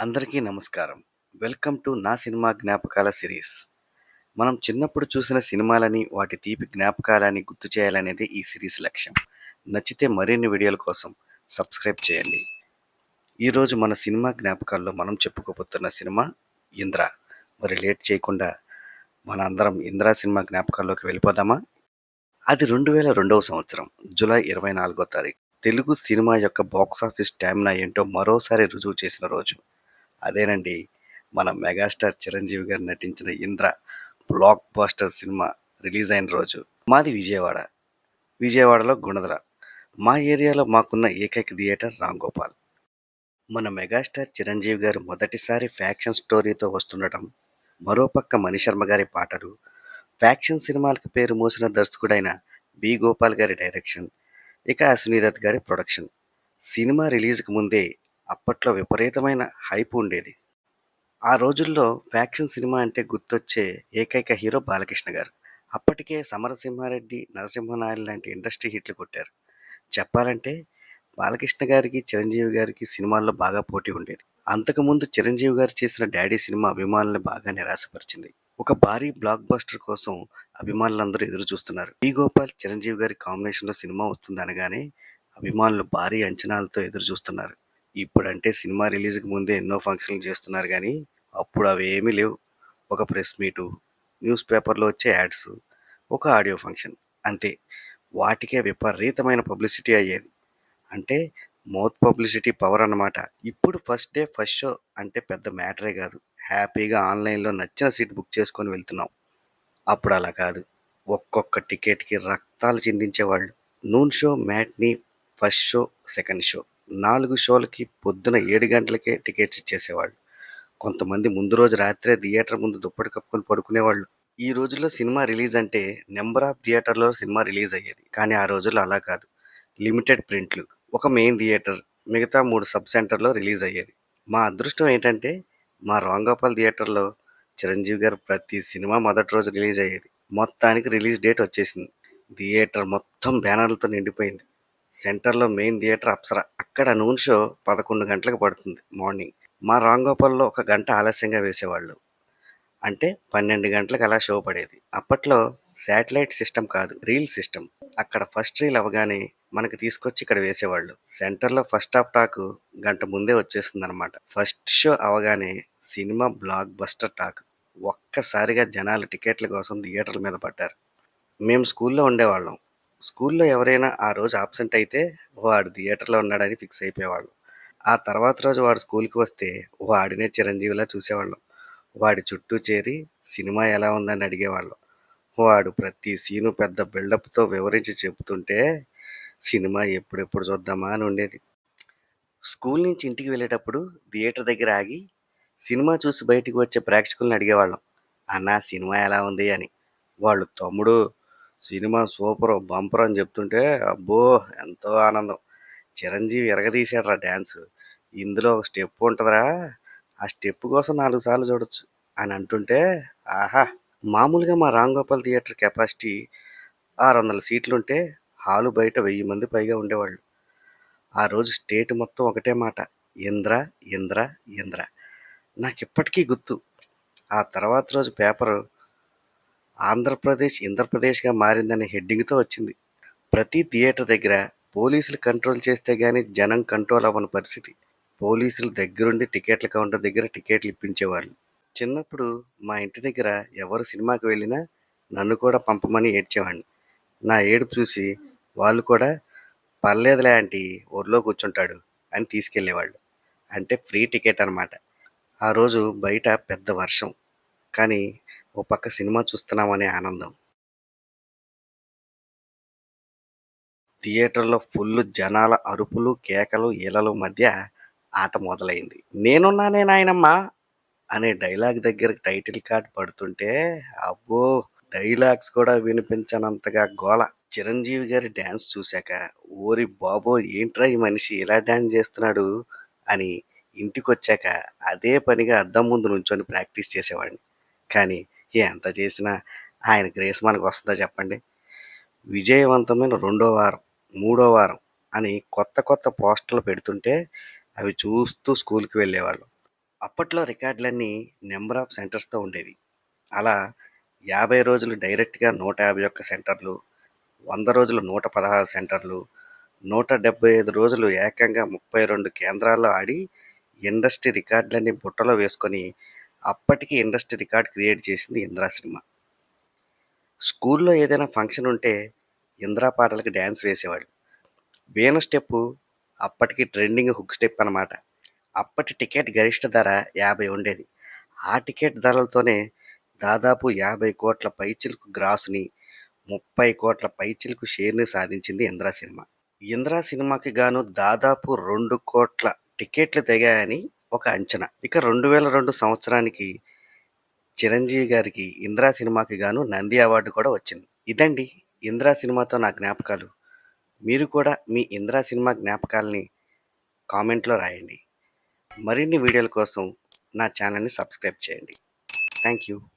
అందరికీ నమస్కారం. Welcome to నా సినిమా జ్ఞాపకాల సిరీస్. మనం చిన్నప్పుడు చూసిన సినిమాలని వాటి తీపి జ్ఞాపకాలని గుర్తు చేయాలనేది ఈ సిరీస్ లక్ష్యం. నచ్చితే మరిన్ని వీడియోల కోసం సబ్స్క్రైబ్ చేయండి. ఈరోజు మన సినిమా జ్ఞాపకాల్లో మనం చెప్పుకోబోతున్న సినిమా ఇంద్ర. మరి లేట్ చేయకుండా మన అందరం ఇంద్ర సినిమా జ్ఞాపకాల్లోకి వెళ్ళిపోదామా? అది రెండు వేల రెండవ సంవత్సరం జూలై ఇరవై నాలుగో తారీఖు. తెలుగు సినిమా యొక్క బాక్స్ ఆఫీస్ స్టామినా ఏంటో మరోసారి రుజువు చేసిన రోజు. అదేనండి. మన మెగాస్టార్ చిరంజీవి గారు నటించిన Indra blockbuster cinema release అయిన రోజు మాది విజయవాడ. విజయవాడలో గుణదల మా ఏరియాలో మాకున్న ఏకైక థియేటర్ రామ్ గోపాల్ మన మెగాస్టార్ చిరంజీవి గారు మొదటిసారి ఫ్యాక్షన్ స్టోరీతో వస్తుండటం మరోపక్క మణిశర్మ గారి పాటలు ఫ్యాక్షన్ సినిమాలకు పేరు మోసిన దర్శకుడైన బి గోపాల్ గారి డైరెక్షన్ ఇక అశ్వనీదత్ గారి ప్రొడక్షన్. సినిమా రిలీజ్కి ముందే అప్పట్లో విపరీతమైన హైప్ ఉండేది. ఆ రోజుల్లో ఫ్యాక్షన్ సినిమా అంటే గుర్తొచ్చే ఏకైక హీరో బాలకృష్ణ గారు. అప్పటికే సమరసింహారెడ్డి నరసింహనాయుడు లాంటి ఇండస్ట్రీ హిట్లు కొట్టారు. చెప్పాలంటే బాలకృష్ణ గారికి చిరంజీవి గారికి సినిమాల్లో బాగా పోటీ ఉండేది. అంతకుముందు చిరంజీవి గారు చేసిన డాడీ సినిమా అభిమానులను బాగా నిరాశపరిచింది. ఒక భారీ బ్లాక్ బస్టర్ కోసం అభిమానులందరూ ఎదురు చూస్తున్నారు. బి గోపాల్ చిరంజీవి గారి కాంబినేషన్లో సినిమా వస్తుంది అనగానే అభిమానులు భారీ అంచనాలతో ఎదురు చూస్తున్నారు. ఇప్పుడంటే సినిమా రిలీజ్కి ముందే ఎన్నో ఫంక్షన్లు చేస్తున్నారు కానీ అప్పుడు అవి ఏమీ లేవు. ఒక ప్రెస్ మీటు న్యూస్ పేపర్లో వచ్చే యాడ్స్ ఒక ఆడియో ఫంక్షన్ అంతే. వాటికే విపరీతమైన పబ్లిసిటీ అయ్యేది. అంటే మౌత్ పబ్లిసిటీ పవర్ అన్నమాట. ఇప్పుడు ఫస్ట్ డే ఫస్ట్ షో అంటే పెద్ద మ్యాటరే కాదు. హ్యాపీగా ఆన్లైన్లో నచ్చిన సీట్ బుక్ చేసుకొని వెళ్తున్నాం. అప్పుడు అలా కాదు. ఒక్కొక్క టికెట్కి రక్తాలు చిందించేవాళ్ళు. Noon show matinee first show second show. నాలుగు షోలకి పొద్దున ఏడు గంటలకే టికెట్స్ ఇచ్చేసేవాళ్ళు. కొంతమంది ముందు రోజు రాత్రే థియేటర్ ముందు దుప్పటి కప్పుకొని పడుకునేవాళ్ళు. ఈ రోజుల్లో సినిమా రిలీజ్ అంటే నెంబర్ ఆఫ్ థియేటర్లో సినిమా రిలీజ్ అయ్యేది. కానీ ఆ రోజుల్లో అలా కాదు. లిమిటెడ్ ప్రింట్లు ఒక మెయిన్ థియేటర్ మిగతా మూడు సబ్ సెంటర్లో రిలీజ్ అయ్యేది. మా అదృష్టం ఏంటంటే మా రాంగోపాల్ థియేటర్లో చిరంజీవి గారు ప్రతి సినిమా మొదటి రోజు రిలీజ్ అయ్యేది. మొత్తానికి రిలీజ్ డేట్ వచ్చేసింది. థియేటర్ మొత్తం బ్యానర్లతో నిండిపోయింది. సెంటర్లో మెయిన్ థియేటర్ అప్సరా. అక్కడ నూన్ షో పదకొండు గంటలకు పడుతుంది మార్నింగ్. మా రాంగోపాల్లో ఒక గంట ఆలస్యంగా వేసేవాళ్ళు. అంటే పన్నెండు గంటలకు అలా షో పడేది. అప్పట్లో శాటిలైట్ సిస్టమ్ కాదు రీల్ సిస్టమ్. అక్కడ ఫస్ట్ రీల్ అవగానే మనకి తీసుకొచ్చి ఇక్కడ వేసేవాళ్ళు. సెంటర్లో ఫస్ట్ హాఫ్ టాక్ గంట ముందే వచ్చేస్తుంది అనమాట ఫస్ట్ షో అవగానే సినిమా బ్లాక్ బస్టర్ టాక్. ఒక్కసారిగా జనాలు టికెట్ల కోసం థియేటర్ల మీద పడ్డారు. మేము స్కూల్లో ఉండేవాళ్ళం. స్కూల్లో ఎవరైనా ఆ రోజు ఆబ్సెంట్ అయితే వాడు థియేటర్లో ఉన్నాడని ఫిక్స్ అయిపోయేవాళ్ళం. ఆ తర్వాత రోజు వాడు స్కూల్కి వస్తే వాడినే చిరంజీవిలా చూసేవాళ్ళం. వాడి చుట్టూ చేరి సినిమా ఎలా ఉందని అడిగేవాళ్ళం. వాడు ప్రతి సీను పెద్ద బిల్డప్తో వివరించి చెబుతుంటే సినిమా ఎప్పుడెప్పుడు చూద్దామా అని ఉండేది. స్కూల్ నుంచి ఇంటికి వెళ్ళేటప్పుడు థియేటర్ దగ్గర ఆగి సినిమా చూసి బయటికి వచ్చే ప్రేక్షకులను అడిగేవాళ్ళం. అన్న సినిమా ఎలా ఉంది? అని. వాళ్ళు తమ్ముడు సినిమా సూపర్ బంపర్ అని చెప్తుంటే అబ్బో ఎంతో ఆనందం. చిరంజీవి ఎరగదీశాడు డ్యాన్స్ ఇందులో ఒక స్టెప్ ఉంటుందిరా. ఆ స్టెప్ కోసం నాలుగు సార్లు చూడొచ్చు అని అంటుంటే ఆహా! మామూలుగా మా రాంగోపాల్ థియేటర్ కెపాసిటీ ఆరు వందల సీట్లుంటే హాలు బయట వెయ్యి మంది పైగా ఉండేవాళ్ళు. ఆ రోజు స్టేట్ మొత్తం ఒకటే మాట ఇంద్ర ఇంద్ర ఇంద్ర. నాకు ఇప్పటికీ గుర్తు. ఆ తర్వాత రోజు పేపరు ఆంధ్రప్రదేశ్ ఇంద్రప్రదేశ్గా మారిందనే హెడ్డింగ్తో వచ్చింది. ప్రతి థియేటర్ దగ్గర పోలీసులు కంట్రోల్ చేస్తే కానీ జనం కంట్రోల్ అవ్వని పరిస్థితి. పోలీసులు దగ్గరుండి టికెట్ల కౌంటర్ దగ్గర టికెట్లు ఇప్పించేవాళ్ళు. చిన్నప్పుడు మా ఇంటి దగ్గర ఎవరు సినిమాకి వెళ్ళినా నన్ను కూడా పంపమని ఏడ్చేవాడిని. నా ఏడుపు చూసి వాళ్ళు కూడా పర్లేదులే ఆంటీ ఊర్లో కూర్చుంటాడు అని తీసుకెళ్ళేవాళ్ళు. అంటే ఫ్రీ టికెట్ అనమాట ఆ రోజు బయట పెద్ద వర్షం. కానీ ఓ పక్క సినిమా చూస్తున్నామనే ఆనందం. థియేటర్లో ఫుల్ జనాల అరుపులు కేకలు ఈలల మధ్య ఆట మొదలైంది. నేనున్నానే నాయనమ్మా అనే డైలాగ్ దగ్గర టైటిల్ కార్డ్ పడుతుంటే అబ్బో! డైలాగ్స్ కూడా వినిపించనంతగా గోల. చిరంజీవి గారి డ్యాన్స్ చూశాక ఓరి బాబో ఏంట్రా ఈ మనిషి ఇలా డ్యాన్స్ చేస్తున్నాడు అని ఇంటికి వచ్చాక అదే పనిగా అద్దం ముందు నుంచొని ప్రాక్టీస్ చేసేవాడిని. కానీ ఎంత చేసినా ఆయన గ్రేస్ మనకు వస్తుందా చెప్పండి? విజయవంతమైన రెండో వారం మూడో వారం అని కొత్త కొత్త పోస్టర్లు పెడుతుంటే అవి చూస్తూ స్కూల్కి వెళ్ళేవాళ్ళం. అప్పట్లో రికార్డులన్నీ నెంబర్ ఆఫ్ సెంటర్స్తో ఉండేవి. అలా యాభై రోజులు డైరెక్ట్గా నూట యాభై ఒక్క సెంటర్లు వంద రోజులు నూట పదహారు సెంటర్లు నూట డెబ్బై ఐదు రోజులు ఏకంగా ముప్పై రెండు కేంద్రాల్లో ఆడి ఇండస్ట్రీ రికార్డులన్నీ బుట్టలో వేసుకొని అప్పటికి ఇండస్ట్రీ రికార్డ్ క్రియేట్ చేసింది ఇంద్రా సినిమా. స్కూల్లో ఏదైనా ఫంక్షన్ ఉంటే ఇంద్రా పాటలకు డ్యాన్స్ వేసేవాడు వీణ స్టెప్పు అప్పటికి ట్రెండింగ్ హుక్ స్టెప్ అన్నమాట. అప్పటి టికెట్ గరిష్ట ధర యాభై ఉండేది. ఆ టికెట్ ధరలతోనే దాదాపు యాభై కోట్ల పైచిలకు గ్రాసుని ముప్పై కోట్ల పైచిలకు షేర్ని సాధించింది ఇంద్రా సినిమా. ఇంద్రా సినిమాకి గాను దాదాపు రెండు కోట్ల టికెట్లు తెగాయని ఒక అంచనా. ఇక రెండు వేల రెండు సంవత్సరానికి చిరంజీవి గారికి ఇంద్రా సినిమాకి గాను నంది అవార్డు కూడా వచ్చింది. ఇదండి ఇంద్రా సినిమాతో నా జ్ఞాపకాలు. మీరు కూడా మీ ఇంద్రా సినిమా జ్ఞాపకాలని కామెంట్లో రాయండి. మరిన్ని వీడియోల కోసం నా ఛానల్ని సబ్స్క్రైబ్ చేయండి. Thank you.